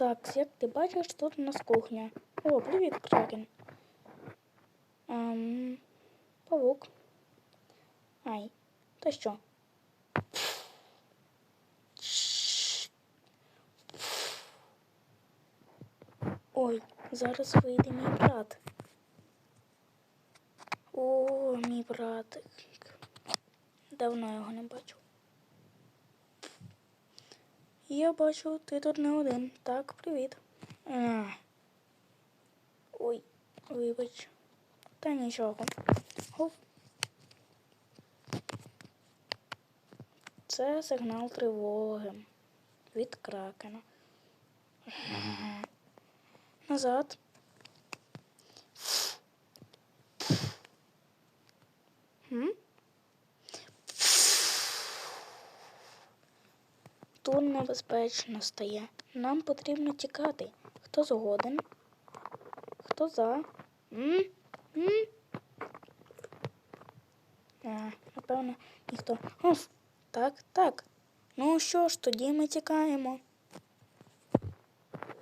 Так, як ти бачиш, тут у нас кухня. О, привіт, Кракен. Ем, павук. Ай, та що? Ой, зараз вийде мій брат. О, мій братик. Давно його не бачив. Я бачу, ти тут не один. Так, привіт. А. Ой, вибач. Та нічого. Гоп. Це сигнал тривоги від кракена. Назад. М? Тут небезпечно стає. Нам потрібно тікати. Хто згоден? Хто за? М? М? А, напевно, ніхто. Оф, так, так. Ну що ж, тоді ми тікаємо.